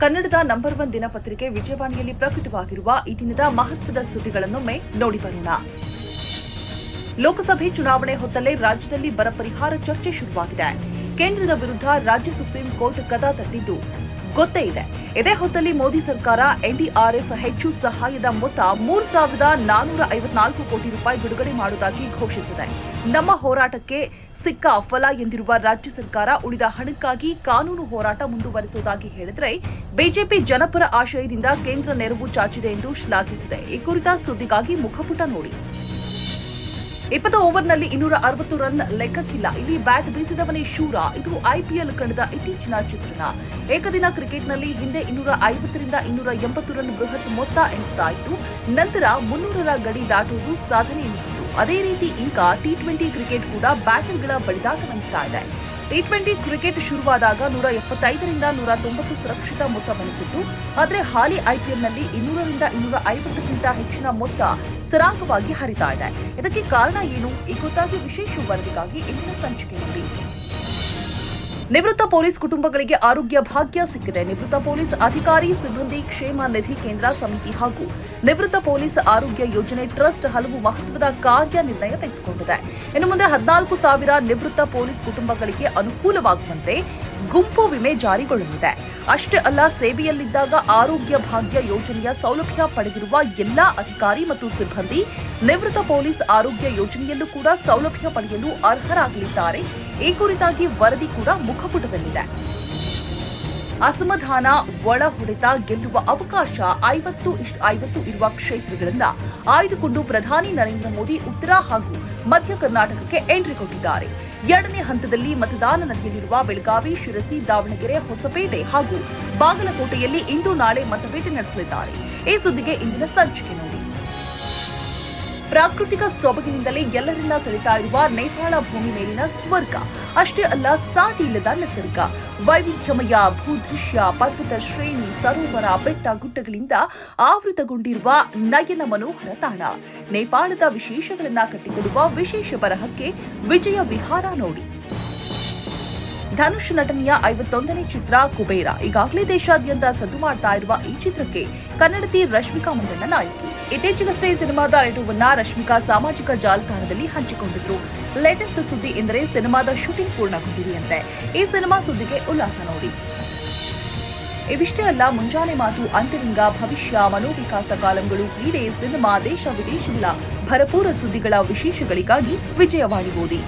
ಕನ್ನಡದ number one ದಿನಪತ್ರಿಕೆ ವಿಜಯವಾಣಿಯಲ್ಲಿ ಪ್ರಕಟವಾಗಿರುವ ಈ ದಿನದ ಮಹತ್ವದ ಸುದ್ದಿಗಳನ್ನೊಮ್ಮೆ ನೋಡಿ ಬರೋಣ. ಲೋಕಸಭೆ ಚುನಾವಣೆ ಹೊತ್ತಲ್ಲೇ ರಾಜ್ಯದಲ್ಲಿ ಬರ ಪರಿಹಾರ ಚರ್ಚೆ ಶುರುವಾಗಿದೆ. ಕೇಂದ್ರದ ವಿರುದ್ಧ ರಾಜ್ಯ ಸುಪ್ರೀಂ ಕೋರ್ಟ್ ಕದ ತಟ್ಟಿದ್ದು. ಗೊತ್ತೇ ಇದೆ. ಇದೇ ಹೊತ್ತಲ್ಲಿ ಮೋದಿ ಸರ್ಕಾರ ಎನ್ಡಿಆರ್ಎಫ್ ಹೆಚ್ಚು ಸಹಾಯದ ಮೊತ್ತ ಮೂರು ಸಾವಿರದ ನಾನೂರ ಐವತ್ನಾಲ್ಕು ಕೋಟಿ ರೂಪಾಯಿ ಬಿಡುಗಡೆ ಮಾಡುವುದಾಗಿ ಘೋಷಿಸಿದೆ. ನಮ್ಮ ಹೋರಾಟಕ್ಕೆ ಸಿಕ್ಕ ಫಲ ಎಂದಿರುವ ರಾಜ್ಯ ಸರ್ಕಾರ ಉಳಿದ ಹಣಕ್ಕಾಗಿ ಕಾನೂನು ಹೋರಾಟ ಮುಂದುವರೆಸುವುದಾಗಿ ಹೇಳಿದ್ರೆ ಬಿಜೆಪಿ ಜನಪರ ಆಶಯದಿಂದ ಕೇಂದ್ರ ನೆರವು ಚಾಚಿದೆ ಎಂದು ಶ್ಲಾಘಿಸಿದೆ. ಈ ಕುರಿತ ಸುದ್ದಿಗಾಗಿ ಮುಖಪುಟ ನೋಡಿ. ಇಪ್ಪತ್ತು ಓವರ್ನಲ್ಲಿ ಇನ್ನೂರ ಅರವತ್ತು ರನ್ ಲೆಕ್ಕಕ್ಕಿಲ್ಲ. ಇಲ್ಲಿ ಬ್ಯಾಟ್ ಬೀಸಿದವನೇ ಶೂರ? ಇದು ಐಪಿಎಲ್ ಕಳೆದ ಇತ್ತೀಚಿನ ಚಿತ್ರಣ. ಏಕದಿನ ಕ್ರಿಕೆಟ್ನಲ್ಲಿ ಹಿಂದೆ ಇನ್ನೂರ ಐವತ್ತರಿಂದ ಇನ್ನೂರ ಎಂಬತ್ತು ರನ್ ಬೃಹತ್ ಮೊತ್ತ ಎಣಿಸ್ತಾ ಇತ್ತು ನಂತರ ಮುನ್ನೂರರ ಗಡಿ ದಾಟುವುದು ಸಾಧನೆ ಎನಿಸಿತು. ಅದೇ ರೀತಿ ಈಗ ಟಿ ಟ್ವೆಂಟಿ ಕ್ರಿಕೆಟ್ ಕೂಡ ಬ್ಯಾಟರ್ಗಳ ಬಡಿದಾಟವೆನಿಸ್ತಾ ಇದೆ. ಟಿ ಟ್ವೆಂಟಿ ಕ್ರಿಕೆಟ್ ಶುರುವಾದಾಗ ನೂರ ಎಪ್ಪತ್ತೈದರಿಂದ ನೂರ ತೊಂಬತ್ತು ಸುರಕ್ಷಿತ ಮೊತ್ತ ಬಣಿಸಿತ್ತು ಆದರೆ ಹಾಲಿ ಐಪಿಎಲ್ನಲ್ಲಿ ಇನ್ನೂರರಿಂದ ಇನ್ನೂರ ಐವತ್ತಕ್ಕಿಂತ ಹೆಚ್ಚಿನ ಮೊತ್ತ ಸರಾಗವಾಗಿ ಹರಿತಾ ಇದೆ. ಇದಕ್ಕೆ ಕಾರಣ ಏನು? ಈ ಕುರಿತಾಗಿ ವಿಶೇಷ ವರದಿಗಾಗಿ ಇಂದಿನ ಸಂಚಿಕೆ ನೋಡಿ ನಿವೃತ್ತ ಪೊಲೀಸ್ ಕುಟುಂಬಗಳಿಗೆ ಆರೋಗ್ಯ ಭಾಗ್ಯ ಸಿಕ್ಕಿದೆ. ನಿವೃತ್ತ ಪೊಲೀಸ್ ಅಧಿಕಾರಿ ಸಿಬ್ಬಂದಿ ಕ್ಷೇಮ ನಿಧಿ ಕೇಂದ್ರ ಸಮಿತಿ ಹಾಗೂ ನಿವೃತ್ತ ಪೊಲೀಸ್ ಆರೋಗ್ಯ ಯೋಜನೆ ಟ್ರಸ್ಟ್ ಹಲವು ಮಹತ್ವದ ಕಾರ್ಯನಿರ್ಣಯ ತೆಗೆದುಕೊಂಡಿದೆ. ಇನ್ನು ಮುಂದೆ ಹದಿನಾಲ್ಕು ಸಾವಿರ ನಿವೃತ್ತ ಪೊಲೀಸ್ ಕುಟುಂಬಗಳಿಗೆ ಅನುಕೂಲವಾಗುವಂತೆ ಗುಂಪು ವಿಮೆ ಜಾರಿಗೊಳ್ಳಲಿದೆ. ಅಷ್ಟೇ ಅಲ್ಲ, ಸೇವೆಯಲ್ಲಿದ್ದಾಗ ಆರೋಗ್ಯ ಭಾಗ್ಯ ಯೋಜನೆಯ ಸೌಲಭ್ಯ ಪಡೆದಿರುವ ಎಲ್ಲಾ ಅಧಿಕಾರಿ ಮತ್ತು ಸಿಬ್ಬಂದಿ ನಿವೃತ್ತ ಪೊಲೀಸ್ ಆರೋಗ್ಯ ಯೋಜನೆಯಲ್ಲೂ ಕೂಡ ಸೌಲಭ್ಯ ಪಡೆಯಲು ಅರ್ಹರಾಗಲಿದ್ದಾರೆ. ಈ ಕುರಿತಾಗಿ ವರದಿ ಕೂಡ ಮುಖಪುಟದಲ್ಲಿದೆ. ಅಸಮಾಧಾನ, ಒಳ ಹೊಡೆತ ಗೆಲ್ಲುವ ಅವಕಾಶ ಐವತ್ತು ಇಷ್ಟು ಐವತ್ತು ಇರುವ ಕ್ಷೇತ್ರಗಳಿಂದ ಆಯ್ದುಕೊಂಡು ಪ್ರಧಾನಿ ನರೇಂದ್ರ ಮೋದಿ ಉತ್ತರ ಹಾಗೂ ಮಧ್ಯ ಕರ್ನಾಟಕಕ್ಕೆ ಎಂಟ್ರಿ ಕೊಟ್ಟಿದ್ದಾರೆ. ಎರಡನೇ ಹಂತದಲ್ಲಿ ಮತದಾನ ನಡೆಯಲಿರುವ ಬೆಳಗಾವಿ, ಶಿರಸಿ, ದಾವಣಗೆರೆ, ಹೊಸಪೇಟೆ ಹಾಗೂ ಬಾಗಲಕೋಟೆಯಲ್ಲಿ ಇಂದು ನಾಳೆ ಮತಪೇಟೆ ನಡೆಸಲಿದ್ದಾರೆ. ಈ ಸುದ್ದಿಗೆ ಇಂದಿನ ಸಂಚಿಕೆ ನೋಡಿ. ಪ್ರಾಕೃತಿಕ ಸೊಬಗಿನಿಂದಲೇ ಎಲ್ಲರನ್ನ ಸೆಳೆತಾ ಇರುವ ನೇಪಾಳ ಭೂಮಿ ಮೇಲಿನ ಸ್ವರ್ಗ. ಅಷ್ಟೇ ಅಲ್ಲ ಸಾಟಿ ಇಲ್ಲದ ನಿಸರ್ಗ. ವೈವಿಧ್ಯಮಯ ಭೂದೃಶ್ಯ ಪರ್ವತ ಶ್ರೇಣಿ, ಸರೋವರ, ಬೆಟ್ಟ ಗುಡ್ಡಗಳಿಂದ ಆವೃತಗೊಂಡಿರುವ ನಯನ ಮನೋಹರ ತಾಣ. ನೇಪಾಳದ ವಿಶೇಷಗಳನ್ನ ಕಟ್ಟಿಕೊಡುವ ವಿಶೇಷ ಬರಹಕ್ಕೆ ವಿಜಯ ವಿಹಾರ ನೋಡಿ. ಧನುಷ್ ನಟನೆಯ ಐವತ್ತೊಂದನೇ ಚಿತ್ರ ಕುಬೇರ. ಈಗಾಗಲೇ ದೇಶಾದ್ಯಂತ ಸದ್ದು ಮಾಡ್ತಾ ಇರುವ ಈ ಚಿತ್ರಕ್ಕೆ ಕನ್ನಡತಿ ರಶ್ಮಿಕಾ ಮಂದಣ್ಣ ನಾಯಕಿ. ಇತ್ತೀಚೆಗಷ್ಟೇ ಸಿನಿಮಾದ ಆಡಿಯೋವನ್ನ ರಶ್ಮಿಕಾ ಸಾಮಾಜಿಕ ಜಾಲತಾಣದಲ್ಲಿ ಹಂಚಿಕೊಂಡಿದ್ರು. ಲೇಟೆಸ್ಟ್ ಸುದ್ದಿ ಎಂದರೆ ಸಿನಿಮಾದ ಶೂಟಿಂಗ್ ಪೂರ್ಣಗೊಂಡಿದೆಯಂತೆ. ಈ ಸಿನಿಮಾ ಸುದ್ದಿಗೆ ಉಲ್ಲಾಸ ನೋಡಿ. ಇವಿಷ್ಟೇ ಅಲ್ಲ, ಮುಂಜಾನೆ ಮಾತು, ಅಂತರಿಂಗ, ಭವಿಷ್ಯ, ಮನೋವಿಕಾಸ ಕಾಲಂಗಳು, ಕ್ರೀಡೆ, ಸಿನಿಮಾ, ದೇಶ, ವಿದೇಶಗಳ ಭರಪೂರ ಸುದ್ದಿಗಳ ವಿಶೇಷಗಳಿಗಾಗಿ ವಿಜಯವಾಣಿ ಓದಿ.